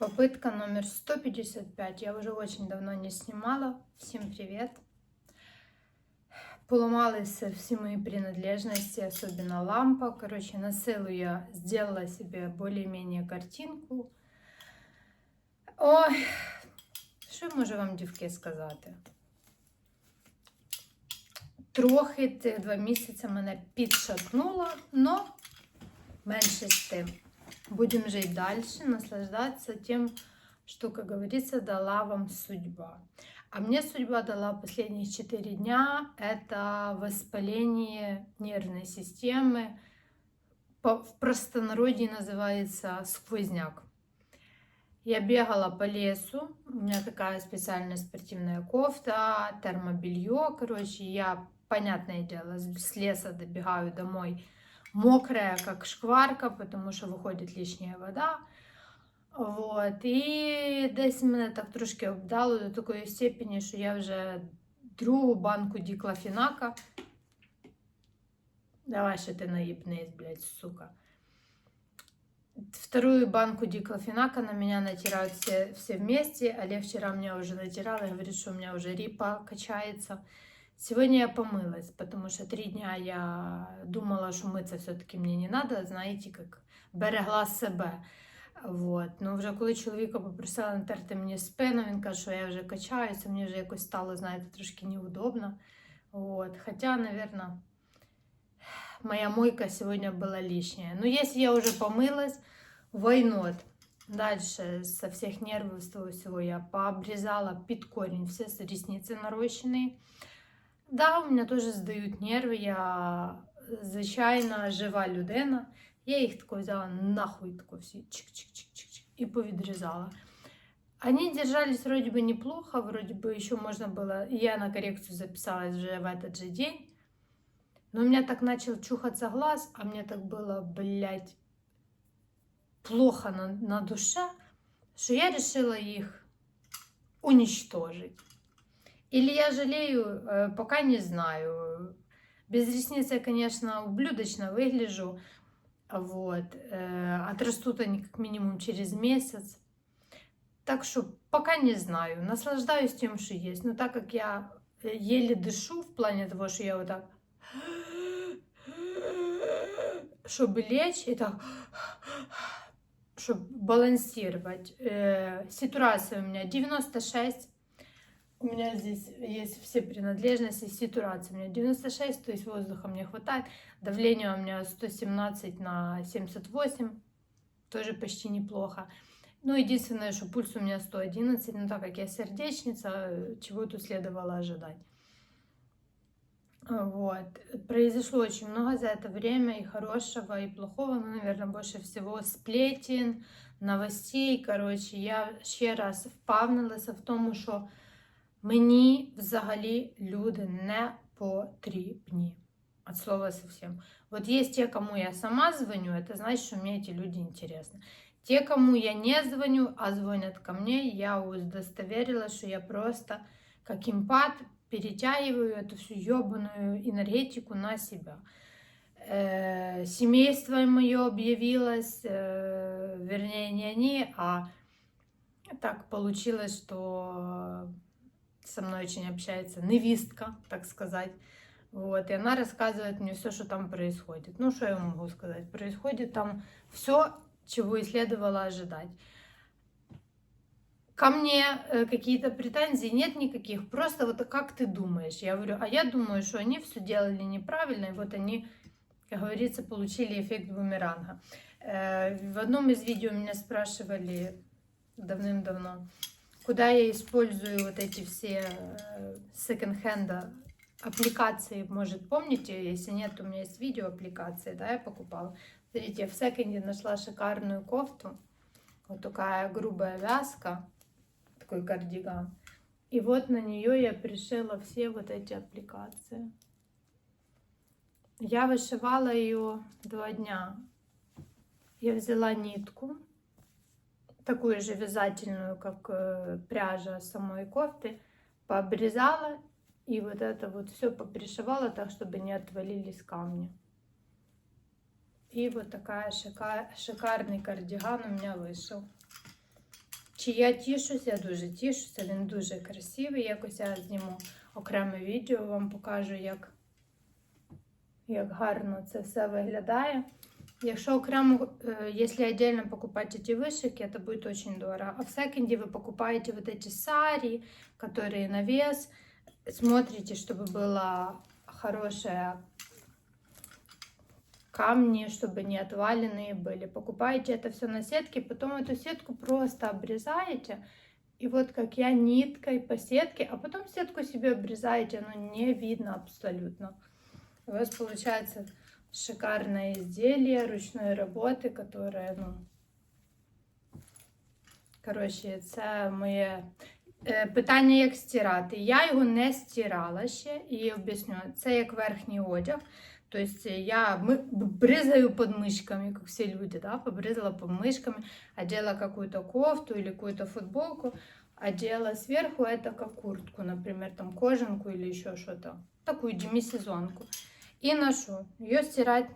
Попытка номер 155. Я уже очень давно не снимала. Всем привет. Поломались все мои принадлежности, особенно лампа. Короче, на силу я сделала себе более-менее картинку. Ой, що я можу вам, дівки, сказати? Трохи цих два місяці мене підшатнуло, но менше з тим. Будем жить дальше, наслаждаться тем, что, как говорится, дала вам судьба. А мне судьба дала последние 4 дня. Это воспаление нервной системы. В простонародье называется сквозняк. Я бегала по лесу, у меня такая специальная спортивная кофта, термобелье, короче, я, понятное дело, с леса добегаю домой мокрая, как шкварка, потому що виходить лишня вода. Вот. І десь мене так трошки обдало до такої степені, що я вже другу банку діклафінака. Давай ще ти наїбнись, блядь, сука. Вторую банку диклофенака на меня натирают все, все вместе. Але вчера меня уже натирала и говорит, что у меня уже рипа качается. Сегодня я помылась, потому что три дня я думала, что мыться все-таки мне не надо, знаете, как берегла себе. Вот. Ну, вже коли чоловіка попросила натерти мені спину, він каже, що я вже качаюся, мені вже якось стало, знаєте, трошки неудобно. Вот. Хотя, наверное, моя мойка сегодня была лишняя. Но если я уже помылась, войнот. Дальше со всех нервов, с того всего я пообрезала под корень все ресницы нарощенные. Да, у мене теж здають нерви. Я звичайна жива людина. Я їх тако взяла нахуй тако всі чик-чик-чик-чик і повідрізала. Они держались вроде бы неплохо, вроде бы еще можно было. И я на коррекцию записалась уже в этот же день. Но у меня так начал чухаться глаз, а мне так было, блядь, плохо на, на душе, что я решила их уничтожить. Или я жалею, э, пока не знаю. Без ресниц я, конечно, ублюдочно выгляжу. Вот. э, Отрастут они как минимум через месяц. Так что пока не знаю. Наслаждаюсь тем, что есть. Но так как я э, еле дышу в плане того, что я вот так чтобы лечь и так чтобы балансировать. Э, ситуация у меня 96. У меня здесь есть все принадлежности, ситуация у меня 96, то есть воздуха мне хватает. Давление у меня 117 на 78, тоже почти неплохо. Ну, единственное, что пульс у меня 111, но так как я сердечница, чего тут следовало ожидать. Вот. Произошло очень много за это время и хорошего, и плохого, но, наверное, больше всего сплетен, новостей. Коротше, я ще раз впевнилася в тому, що мені взагалі люди не потрібні. От слова совсем. Вот есть те, кому я сама звоню, это значит, что мне эти люди интересны. Те, кому я не звоню, а звонят ко мне, я удостоверилась, что я просто как импат перетягиваю эту всю ебаную энергетику на себя. Э, семейство мое объявилось, э, вернее, не они, а так получилось, что со мной очень общается невестка, так сказать. Вот, и она рассказывает мне все, что там происходит. Ну, что я могу сказать? Происходит там все, чего и следовало ожидать. Ко мне э, какие-то претензий нет никаких, просто вот как ты думаешь? Я говорю, а я думаю, что они все делали неправильно, и вот они, как говорится, получили эффект бумеранга. Э, В одном из видео меня спрашивали давным-давно, куда я использую вот эти все э, секонд-хенда аппликации, может, помните? Если нет, у меня есть видео аппликации, да, я покупала. Смотрите, я в секонде нашла шикарную кофту. Вот такая грубая вязка, такой кардиган. И вот на нее я пришила все вот эти аппликации. Я вышивала ее два дня. Я взяла нитку, такую же вязательную, как э, пряжа самой кофты, пообрезала и вот это вот все попришивала так, чтобы не отвалились камни. И вот такая шика- шикарный кардиган у меня вышел. Чи я тішусь? Я дуже тішуся, він дуже красивий. Якось я зніму окреме відео, вам покажу, як, як гарно це все виглядає. Якщо окремо, э, если отдельно покупать эти вышивки, это будет очень дорого. А в секонде вы покупаете вот эти сари, которые на вес, смотрите, чтобы было хорошее камни, чтобы не отваленные были. Покупаете это все на сетке, потом эту сетку просто обрезаете. И вот как я ниткой по сетке, а потом сетку себе обрезаете, оно не видно абсолютно. У вас получается шикарное изделие ручной работы, которое, ну, коротше, це моє е, питання, як стирати. Я його не стирала ще і об'ясню. Це як верхній одяг. Тобто я мы- брызгаю под мышками, как все люди, да, побрызала под мышками, одела какую-то кофту или какую-то футболку, одела сверху это как куртку, например, там кожанку или еще что-то, такую демисезонку. И ношу. Ее стирать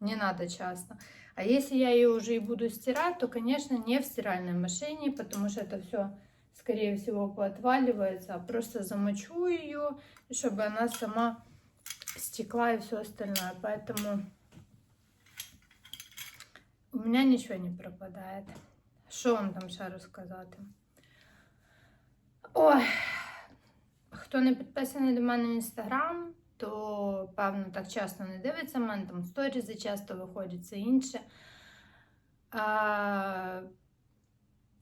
не надо часто. А если я ее уже и буду стирать, то, конечно, не в стиральной машине, потому что это все, скорее всего, поотваливается, а просто замочу ее, чтобы она сама стекла и все остальное. Поэтому у меня ничего не пропадает. Що вам там ще розказати? Ой, хто не підписаний до мене в інстаграм, то певно так часто не дивиться. У мене там сторізи часто виходять, це інше. А,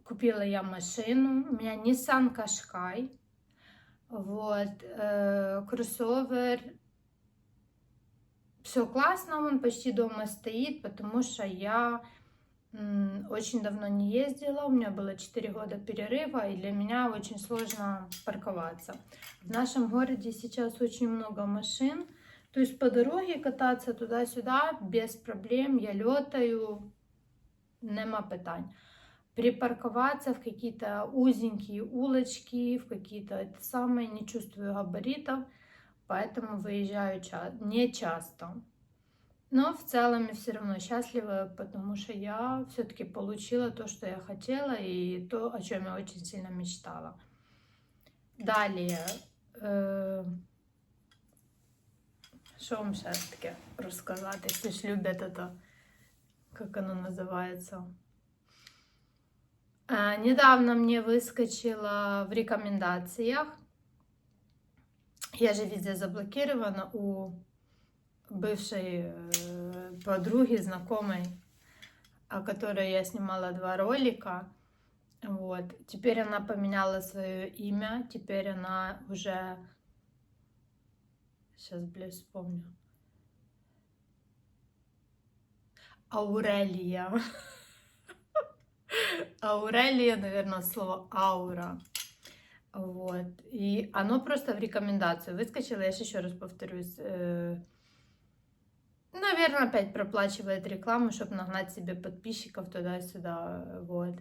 купила я машину. У меня Nissan Qashqai. Вот, э, кроссовер. Все классно, он почти дома стоит, потому что я очень давно не ездила. У меня было 4 года перерыва, и для меня очень сложно парковаться. В нашем городе сейчас очень много машин. То есть по дороге кататься туда-сюда без проблем. Я летаю, нема питань. Припарковаться в какие-то узенькие улочки, в какие-то это самое, не чувствую габаритов, поэтому выезжаю не часто. Но в целом я все равно счастлива, потому что я все-таки получила то, что я хотела, и то, о чем я очень сильно мечтала. Далее. Е... Що вам таке розказати? Якщо ж люблять это, как оно называется? А, недавно мне выскочило в рекомендациях. Я же везде заблокирована у бывшей э, подруги, знакомой, о которой я снимала два ролика. Вот. Теперь она поменяла свое имя. Теперь она уже... Сейчас, блин, вспомню. Аурелия. Аурелия, наверное, слово аура. Вот. И оно просто в рекомендацию выскочило. Я еще раз повторюсь. Э, Наверное, опять проплачивает рекламу, чтобы нагнать себе подписчиков туда-сюда. Вот.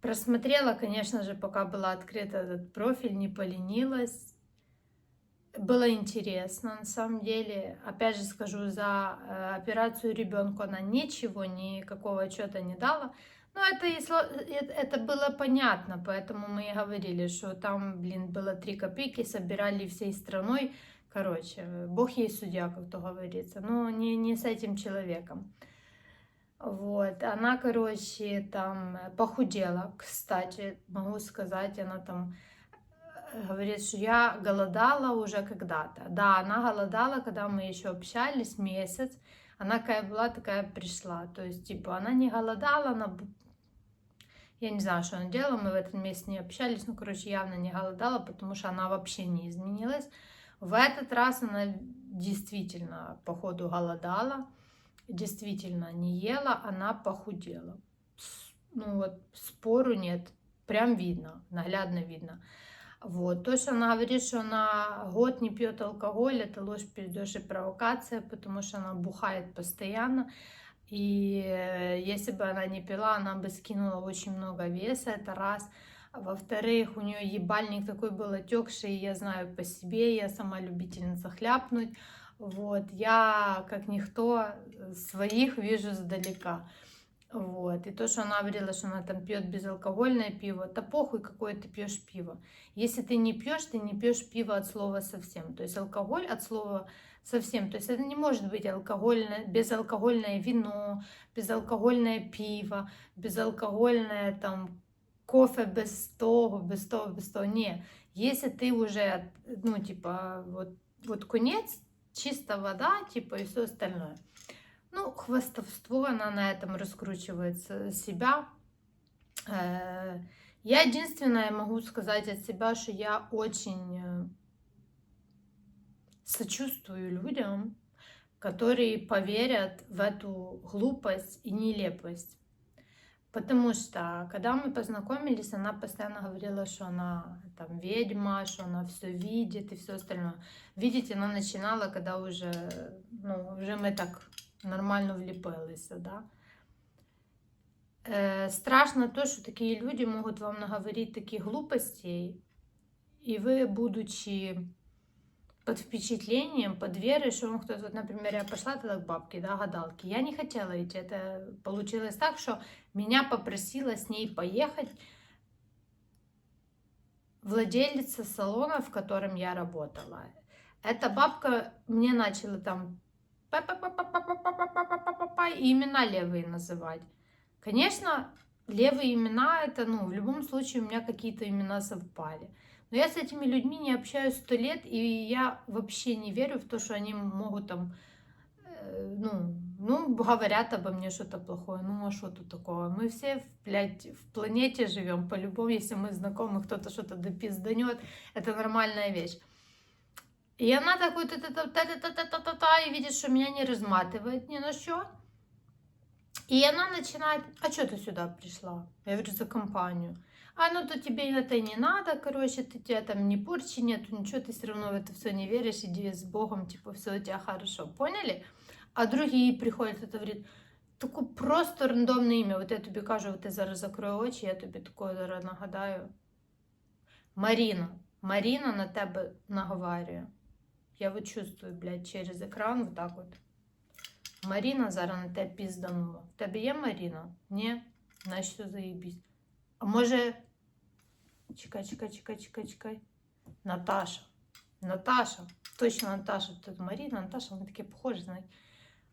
Просмотрела, конечно же, пока была открыта этот профиль, не поленилась. Было интересно, на самом деле. Опять же скажу, за э, операцию ребенку она ничего, никакого отчета не дала. Но это, это, это было понятно, поэтому мы и говорили, что там, блин, было 3 копейки, собирали всей страной. Короче, Бог ей судья, как то говорится. Но не, не с этим человеком. Вот, она, короче, там похудела, кстати, могу сказать, она там э, говорит, что я голодала уже когда-то. Да, она голодала, когда мы еще общались месяц. Она какая была, такая пришла. То есть, типа, она не голодала, она... Я не знаю, что она делала, мы в этот месяц не общались, ну, короче, явно не голодала, потому что она вообще не изменилась. В этот раз она действительно, походу, голодала, действительно не ела, она похудела. Ну вот, спору нет, прям видно, наглядно видно. Вот. То, что она говорит, что она год не пьет алкоголь, это ложь, перейдешь и провокация, потому что она бухает постоянно. И э, если бы она не пила, она бы скинула очень много веса, это раз. Во-вторых, у нее ебальник такой был отекший, я знаю по себе, я сама любительница хляпнуть. Вот, я, как никто, своих вижу сдалека. Вот. И то, что она говорила, что она там пьет безалкогольное пиво, да похуй, какое ты пьешь пиво. Если ты не пьешь, ты не пьешь пиво от слова совсем. То есть алкоголь от слова совсем. То есть это не может быть алкогольное, безалкогольное вино, безалкогольное пиво, безалкогольное там кофе без того, без того, без того. Не. Если ты уже, ну, типа, вот, вот конец, чисто вода, типа, и все остальное. Ну, хвастовство, она на этом раскручивает себя. Э, Я единственное могу сказать от себя, что я очень э, сочувствую людям, которые поверят в эту глупость и нелепость. Потому что, когда мы познакомились, она постоянно говорила, что она там ведьма, что она все видит и все остальное. Видеть она начинала, когда уже, ну, уже мы так нормально вліпилися, да. Е, страшно то, що такі люди можуть вам наговорити такі глупості, і ви, будучи под впечатлением, под верой, что он кто-то, вот, например, я пошла тогда к бабке, да, гадалки, я не хотела идти, это получилось так, что меня попросила с ней поехать владелица салона, в котором я работала. Эта бабка мне начала там и имена левые называть. Конечно, левые имена это, ну, в любом случае у меня какие-то имена совпали. Но я с этими людьми не общаюсь сто лет, и я вообще не верю в то, что они могут там, э, ну, ну, говорят обо мне что-то плохое. Ну, а что тут такого? Мы все, блядь, в планете живем. По-любому, если мы знакомы, кто-то что-то допизданет, это нормальная вещь. И она такой та та та та та та та та та и видит, что меня не разматывает ни на что. И она начинает, а что ты сюда пришла? Я говорю, за компанию. А ну то тебе это не надо, короче, ты тебя там ни порчи нету, ничего, ты все равно в это все не веришь, иди с Богом, типа, все у тебя хорошо, поняли? А другие приходят, это говорит, таке просто рандомне ім'я. От я тобі кажу, от ти зараз закрою очі, я тобі такое зараз нагадаю. Маріна. Маріна на тебе наговарює. Я вот чувствую, блядь, через екран вот так от. Маріна зараз на тебе пізданула. В тебе є Маріна? Ні? Значить, все заєбісь. А може. Чекай, чекай, чекай, чекай, чекай. Наташа. Наташа. Точно Наташа. Тут Маріна, Наташа, вони такі похожі, знаєте.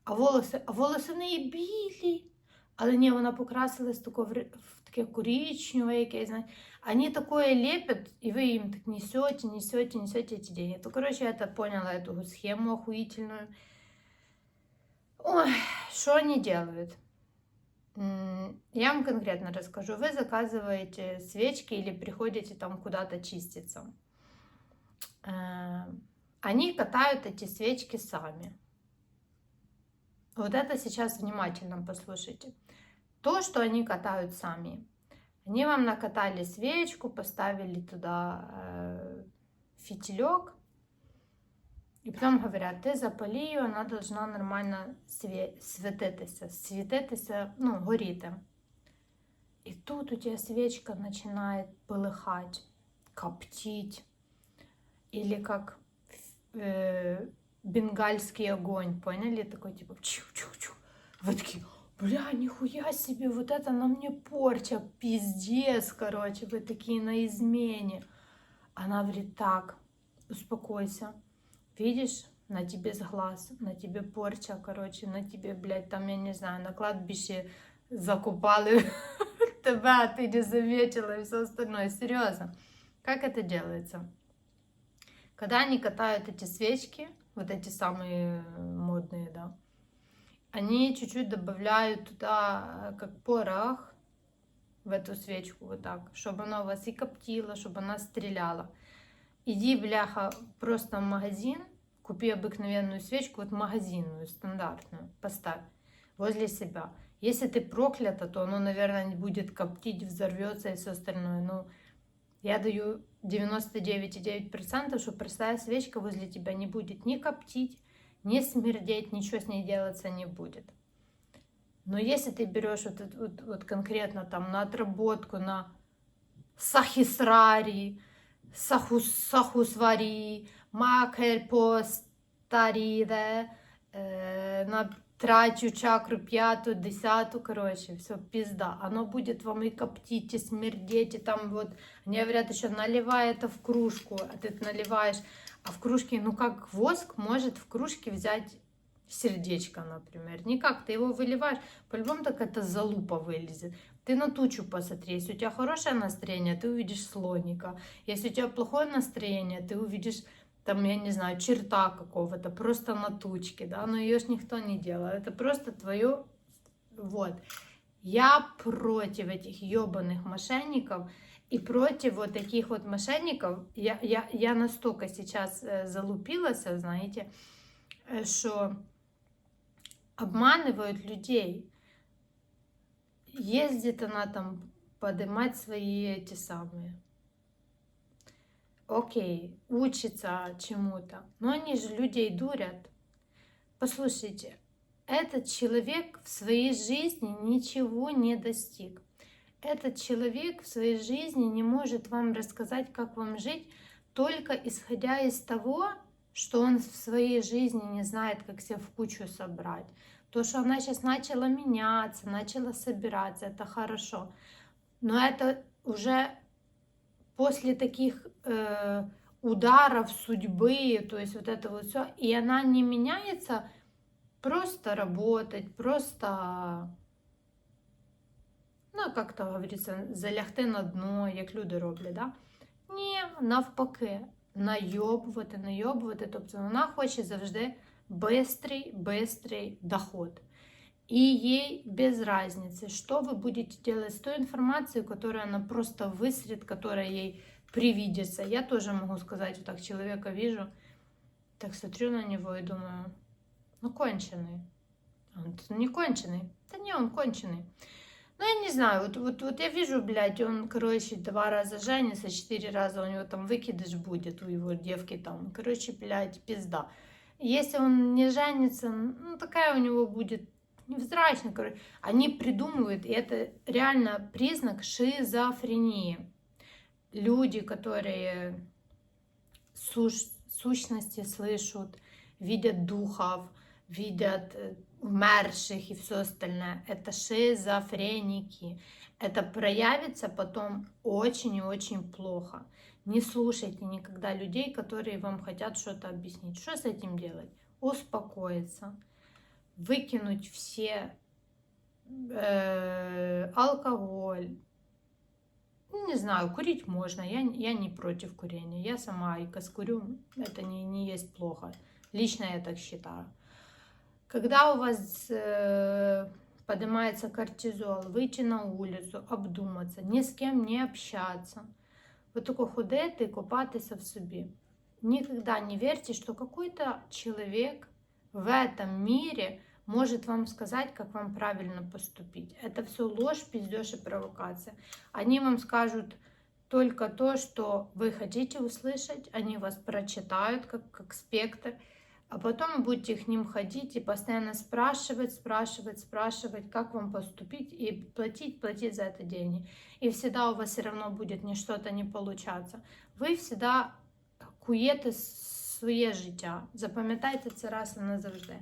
А волоси, а волоси в неї білі. Але ні, вона покрасилась тако в, ри- в таке коричневе якесь, знаєте. Они такое лепят, и вы им так несете, несете, несете эти деньги. То, короче, я это поняла, эту схему охуительную. Ой, что они делают? Я вам конкретно расскажу. Вы заказываете свечки или приходите там куда-то чиститься. Э, Они катают эти свечки сами. Вот это сейчас внимательно послушайте. То, что они катают сами. Они вам накатали свечку, поставили туда э, фитилек, и потом говорят, ти запали її, вона должна нормально свє... світитися, світитися, ну, горіти. І тут у тебя свечка начинает полыхать, коптить. Или как э, бенгальский огонь, поняли? Такой типа чух-чух-чух. Вы такие, бля, нихуя себе, вот это на мне порча, пиздец, короче, вы такие на измене. Она говорит, так, успокойся, видишь, на тебе сглаз, на тебе порча, короче, на тебе, блядь, там, я не знаю, на кладбище закупали тебя, а ты не заметила и все остальное. Серьезно. Как это делается? Когда они катают эти свечки, вот эти самые модные, да, они чуть-чуть добавляют туда, э, как порох, в эту свечку, вот так, чтобы она у вас и коптила, чтобы она стреляла. Иди, бляха, просто в магазин, купи обыкновенную свечку, вот магазинную, стандартную, поставь возле себя. Если ты проклята, то оно, наверное, не будет коптить, взорвется и все остальное. Ну, я даю 99,9%, что простая свечка возле тебя не будет ни коптить, ни смердеть, ничего с ней делаться не будет. Но если ты берешь вот, вот, вот конкретно там на отработку, на сахисрари, сахус, сахусвари, макерпостариде, э, на трачу чакру пятую, десятую, короче, все, пизда. Оно будет вам и коптить, и смердеть, и там вот, они говорят еще, наливай это в кружку, а ты наливаешь, а в кружке, ну как воск может в кружке взять сердечко, например. Никак, ты его выливаешь, по-любому так это залупа вылезет. Ты на тучу посмотри, если у тебя хорошее настроение, ты увидишь слоника. Если у тебя плохое настроение, ты увидишь там, я не знаю, черта какого-то, просто на тучке, да, но ее ж никто не делал. Это просто твое, вот. Я против этих ебаных мошенников и против вот таких вот мошенников. Я, я, я настолько сейчас э, залупилась, знаете, э, что обманывают людей. Ездит она там поднимать свои эти самые окей, учится чему-то, но они же людей дурят. Послушайте, этот человек в своей жизни ничего не достиг. Этот человек в своей жизни не может вам рассказать, как вам жить, только исходя из того, что он в своей жизни не знает, как себя в кучу собрать. То, что она сейчас начала меняться, начала собираться, это хорошо. Но это уже после таких э, ударов судьбы, то есть вот это вот все, и она не меняется, просто работать, просто, ну, как то говориться, залягти на дно, як люди роблять, да? Ні, навпаки, найобувати, найобувати. Тобто вона хоче завжди бистрий, бистрий доход. И ей без разницы, что вы будете делать с той информацией, которую она просто высрет, которая ей привидится. Я тоже могу сказать, вот так человека вижу, так смотрю на него и думаю, ну конченый. Он не конченый. Да не, он конченый. Ну, я не знаю, вот, вот, вот я вижу, блядь, он, короче, два раза женится, четыре раза у него там выкидыш будет, у его девки там, короче, блядь, пизда. Если он не женится, ну, такая у него будет невзрачно, короче. Они придумывают, и это реально признак шизофрении. Люди, которые суш, сущности слышат, видят духов, видят э, умерших и все остальное. Это шизофреники. Это проявится потом очень и очень плохо. Не слушайте никогда людей, которые вам хотят что-то объяснить. Что с этим делать? Успокоиться выкинуть все э, алкоголь. Ну, не знаю, курить можно, я, я не против курения. Я сама и курю, это не, не есть плохо. Лично я так считаю. Когда у вас э, поднимается кортизол, выйти на улицу, обдуматься, ни с кем не общаться. Вот только ходити і копатися в собі. Никогда не верьте, что какой-то человек в этом мире может вам сказать, как вам правильно поступить. Это все ложь, пиздеж и провокация. Они вам скажут только то, что вы хотите услышать, они вас прочитают как, как спектр, а потом будете к ним ходить и постоянно спрашивать, спрашивать, спрашивать, как вам поступить и платить, платить за это деньги. И всегда у вас все равно будет не что-то не получаться. Вы всегда куєте своє життя. Запам'ятайте це раз і назавжди.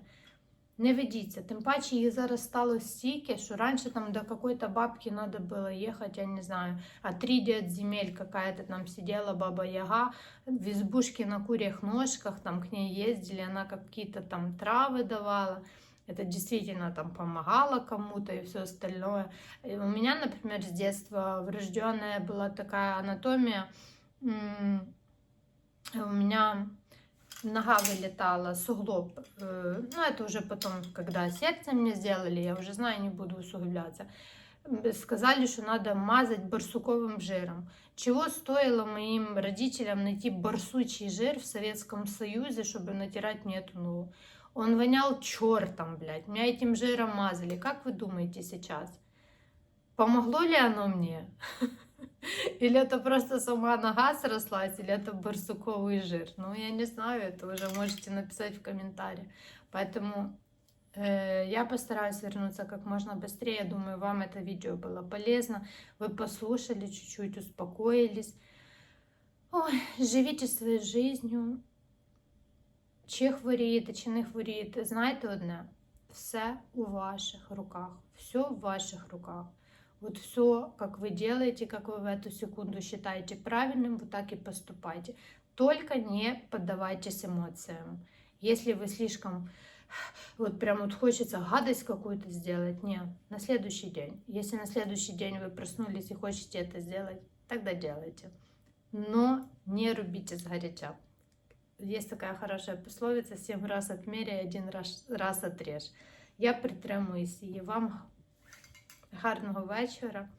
Не ведіться. Тим паче їх зараз стало стільки, що раніше там до какой-то бабки надо было ехать, я не знаю, а три дед земель какая-то там сидела баба Яга в избушке на курьих ножках, там к ней ездили, она какие-то там травы давала. Это действительно там помогало кому-то и все остальное. И у меня, например, с детства врожденная была такая анатомия. У меня нога вылетала, суглоб. Э, ну, это уже потом, когда сердце мне сделали, я уже знаю, не буду усугубляться. Сказали, что надо мазать барсуковым жиром. Чего стоило моим родителям найти барсучий жир в Советском Союзе, чтобы натирать мне эту ногу? Он вонял чертом, блядь. Меня этим жиром мазали. Как вы думаете сейчас? Помогло ли оно мне? Или это просто сама нога срослась, или это барсуковый жир. Ну, я не знаю, это уже можете написать в комментариях. Поэтому э, я постараюсь вернуться как можно быстрее. Думаю, вам это видео было полезно. Вы послушали чуть-чуть, успокоились. Ой, живите своєю жизнью. Чи хворієте, чи не хворієте, знаєте одне. все у ваших руках. Все в ваших руках. Вот все, как вы делаете, как вы в эту секунду считаете правильным, вот так и поступайте. Только не поддавайтесь эмоциям. Если вы слишком, вот прям вот хочется гадость какую-то сделать, нет, на следующий день. Если на следующий день вы проснулись и хотите это сделать, тогда делайте. Но не рубите сгоряча. Есть такая хорошая пословица: «Семь раз отмеряй, один раз, раз отрежь. Я притримуюсь її. Вам гарного вечора.